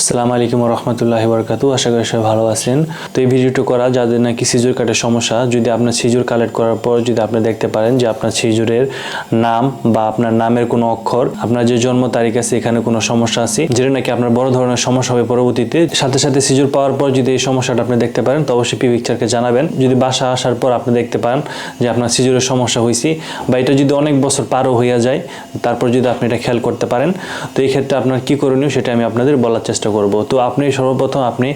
আসসালামু আলাইকুম রহমতুল্লাহি বরকাতু আশা করি সবাই ভালো আছেন। তো এই ভিডিওটি করা, যাদের নাকি সিজুর কাটের সমস্যা, যদি আপনার সিজুর কালেক্ট করার পর যদি আপনি দেখতে পারেন যে আপনার সিজুরের নাম বা আপনার নামের কোনো অক্ষর, আপনার যে জন্ম তারিখ আছে, এখানে কোনো সমস্যা আছে, যেটা নাকি আপনার বড় ধরনের সমস্যা হবে পরবর্তীতে, সাথে সাথে সিজুর পাওয়ার পর যদি এই সমস্যাটা আপনি দেখতে পারেন, তো অবশ্যই পি পিকচারকে জানাবেন। যদি বাসা আসার পর আপনি দেখতে পান যে আপনার সিজুরের সমস্যা হয়েছে বা এটা যদি অনেক বছর পারও হইয়া যায়, তারপর যদি আপনি এটা খেয়াল করতে পারেন, তো এই ক্ষেত্রে আপনার কি করণীয় সেটা আমি আপনাদের বলার চেষ্টা করব। তো আপনি সর্বপ্রথম আপনি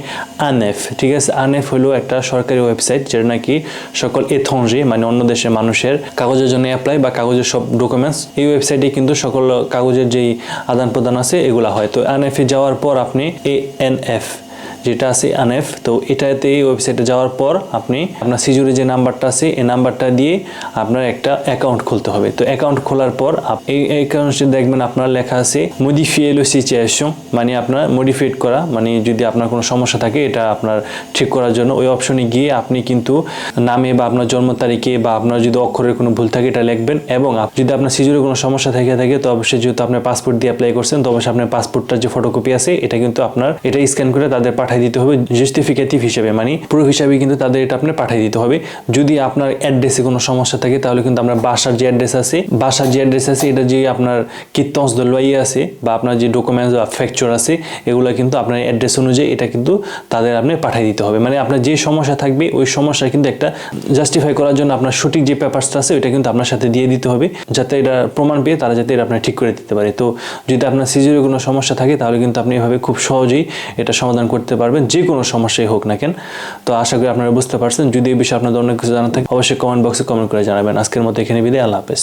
আনএফ, ঠিক আছে? আনএফ হলো একটা সরকারি ওয়েবসাইট যেটা নাকি সকল এথনজি মানে অন্য দেশের মানুষের কাগজের জন্য অ্যাপ্লাই বা কাগজের সব ডকুমেন্টস এই ওয়েবসাইটে কিন্তু সকল কাগজের যেই আদান প্রদান আছে, এগুলা হয়। তো আনএফে যাওয়ার পর আপনি এ এন এফ যেটা আছে আনএফ, তো এটাতে এই ওয়েবসাইটে যাওয়ার পর আপনি আপনার সিজুরি যে নাম্বারটা আছে, এই নাম্বারটা দিয়ে আপনার একটা অ্যাকাউন্ট খুলতে হবে। তো অ্যাকাউন্ট খোলার পর এই অ্যাকাউন্টে দেখবেন আপনার লেখা আছে মডিফিয়েলো সিচুয়েশন মানে আপনার মডিফাইড করা মানে যদি আপনার কোনো সমস্যা থাকে, এটা আপনার ঠিক করার জন্য। ওই অপশনে গিয়ে আপনি কিন্তু নামে বা আপনার জন্ম তারিখে বা আপনার যদি অক্ষরের কোনো ভুল থাকে, এটা লিখবেন এবং যদি আপনার সিজুরে কোনো সমস্যা থেকে থাকে, তো অবশ্যই যেহেতু আপনার পাসপোর্ট দিয়ে অ্যাপ্লাই করছেন, তো অবশ্যই আপনার পাসপোর্টটার যে ফটোকপি আছে, এটা কিন্তু আপনার, এটা স্ক্যান করে তাদের পাঠিয়ে দিতে হবে জাস্টিফিকেটিভ হিসেবে মানে প্রুফ হিসাবে কিন্তু তাদের এটা আপনার পাঠিয়ে দিতে হবে। যদি আপনার অ্যাড্রেসে কোনো সমস্যা থাকে, তাহলে কিন্তু আপনার বাসার যে অ্যাড্রেস আছে, বাসার যে অ্যাড্রেস আছে, এটা যে আপনার কীর্তনস দলওয়াই আছে বা আপনার যে ডকুমেন্টস বা ফ্র্যাকচার আছে, এগুলো কিন্তু আপনার অ্যাড্রেস অনুযায়ী এটা কিন্তু তাদের আপনি পাঠিয়ে দিতে হবে। মানে আপনার যে সমস্যা থাকবে, ওই সমস্যা কিন্তু একটা জাস্টিফাই করার জন্য আপনার সঠিক যে পেপারসটা আছে, ওইটা কিন্তু আপনার সাথে দিয়ে দিতে হবে, যাতে এটা প্রমাণ পেয়ে তারা যাতে এটা আপনার ঠিক করে দিতে পারে। তো যদি আপনার সিজুরে কোনো সমস্যা থাকে, তাহলে কিন্তু আপনি এভাবে খুব সহজেই এটা সমাধান করতে পারবেন, যে কোনো সমস্যাই হোক না কেন। তো আশা করি আপনারা বুঝতে পারছেন। যদি এই বিষয়ে আপনাদের অনেক কিছু জানা থাকে, অবশ্যই কমেন্ট বক্সে কমেন্ট করে জানাবেন। আজকের মতো এখানে বিদায়, আল্লাহ হাফেজ।